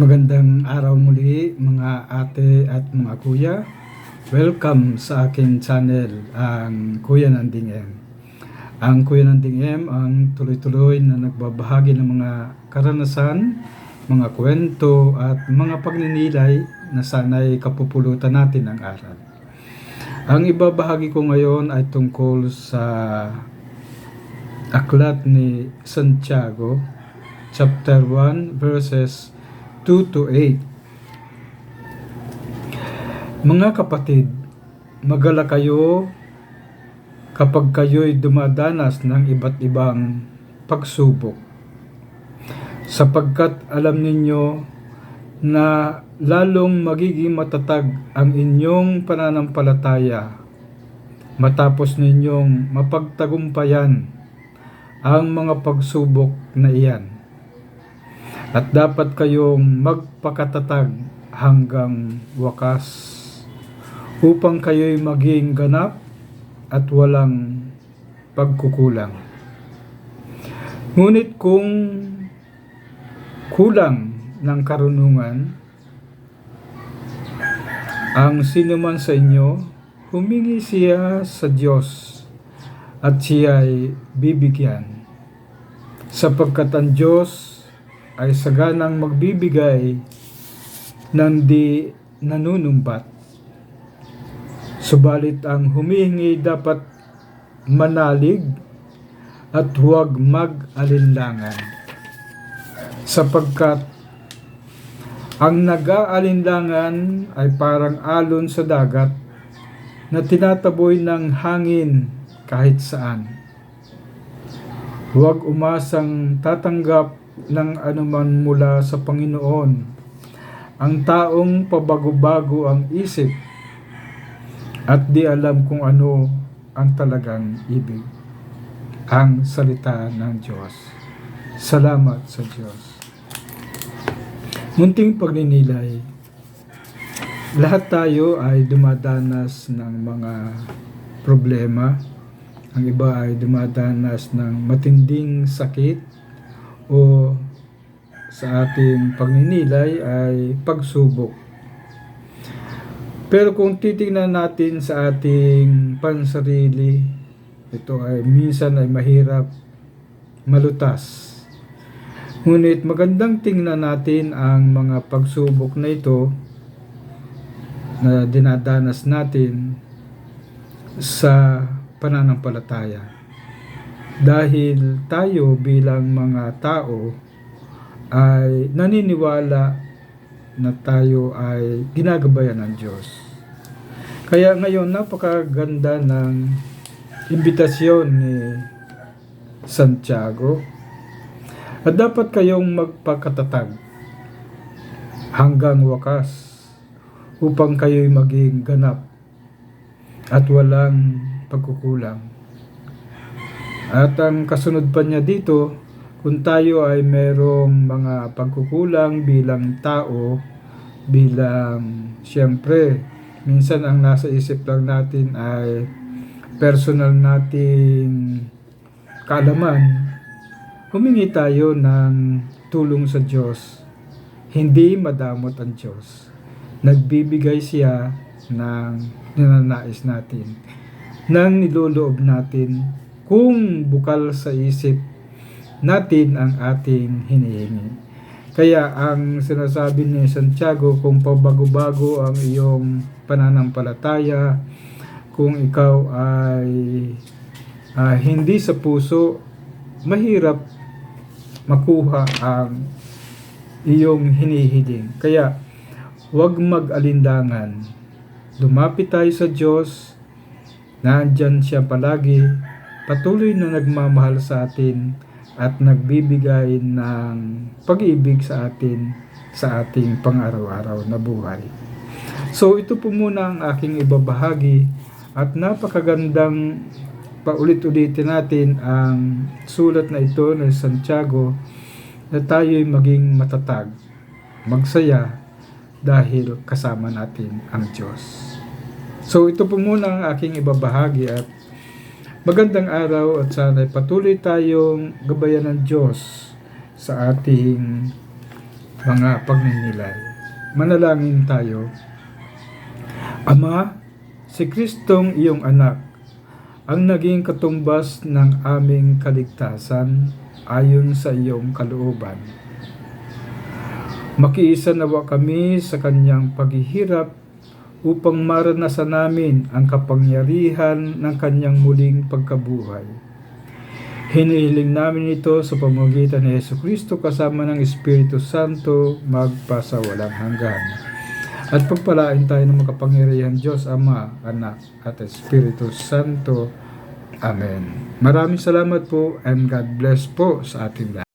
Magandang araw muli mga ate at mga kuya. Welcome sa akin channel, ang Kuya Nanding M. Ang Kuya Nanding M ang tuloy-tuloy na nagbabahagi ng mga karanasan, mga kwento at mga pagninilay na sana'y kapupulutan natin ang aral. Ang ibabahagi ko ngayon ay tungkol sa aklat ni Santiago chapter 1 verses 2 to 8. Mga kapatid, magala kayo kapag kayo'y dumadanas ng iba't ibang pagsubok. Sapagkat alam ninyo na lalong magiging matatag ang inyong pananampalataya matapos ninyong mapagtagumpayan ang mga pagsubok na iyan. At dapat kayong magpakatatag hanggang wakas upang kayo'y maging ganap at walang pagkukulang. Ngunit kung kulang ng karunungan, ang sinuman sa inyo, humingi siya sa Diyos at siya'y bibigyan. Sapagkat ang Diyos ay saganang magbibigay ng di nanunumbat. Subalit ang humihingi dapat manalig at huwag mag-alinlangan. Sapagkat ang nag-aalinlangan ay parang alon sa dagat na tinataboy ng hangin kahit saan. Huwag umasang tatanggap ng anuman mula sa Panginoon. Ang taong pabago-bago ang isip at di alam kung ano ang talagang ibig. Ang salita ng Diyos. Salamat sa Diyos. Munting pagninilay. Lahat tayo ay dumadanas ng mga problema. Ang iba ay dumadanas ng matinding sakit o sa ating pagninilay ay pagsubok. Pero kung titingnan natin sa ating pansarili, ito ay minsan ay mahirap malutas. Ngunit magandang tingnan natin ang mga pagsubok na ito na dinadanas natin sa pananampalataya. Dahil tayo bilang mga tao ay naniniwala na tayo ay ginagabayan ng Diyos. Kaya ngayon napakaganda ng imbitasyon ni Santiago at dapat kayong magpakatatag hanggang wakas upang kayo'y maging ganap at walang pagkukulang. At ang kasunod pa niya dito, kung tayo ay merong mga pagkukulang bilang tao, bilang siyempre, minsan ang nasa isip lang natin ay personal nating kaalaman, humingi tayo ng tulong sa Diyos. Hindi madamot ang Diyos. Nagbibigay siya ng ninanais natin, ng niloloob natin kung bukal sa isip natin ang ating hinihingi. Kaya ang sinasabi ni Santiago, kung pabago-bago ang iyong pananampalataya, kung ikaw ay uh, hindi sa puso, mahirap makuha ang iyong hinihiling. Kaya, huwag mag-alindangan. Lumapit tayo sa Diyos, nandyan siya palagi, patuloy na nagmamahal sa atin at nagbibigay ng pag-ibig sa atin sa ating pang-araw-araw na buhay. So ito po muna ang aking ibabahagi at napakagandang paulit-ulitin natin ang sulat na ito ng Santiago na tayo'y maging matatag, magsaya dahil kasama natin ang Diyos. So ito po muna ang aking ibabahagi at magandang araw at sana'y patuloy tayong gabayan ng Diyos sa ating mga pagninilay. Manalangin tayo. Ama, si Kristong iyong anak, ang naging katumbas ng aming kaligtasan ayon sa iyong kalooban. Makiisa nawa kami sa kanyang paghihirap upang maranasan namin ang kapangyarihan ng kanyang muling pagkabuhay. Hinihiling namin ito sa pamamagitan ni Yesu Kristo kasama ng Espiritu Santo magpasawalang hanggan. At pagpalain tayo ng makapangyarihan Diyos Ama, Anak at Espiritu Santo. Amen. Maraming salamat po and God bless po sa ating lahat.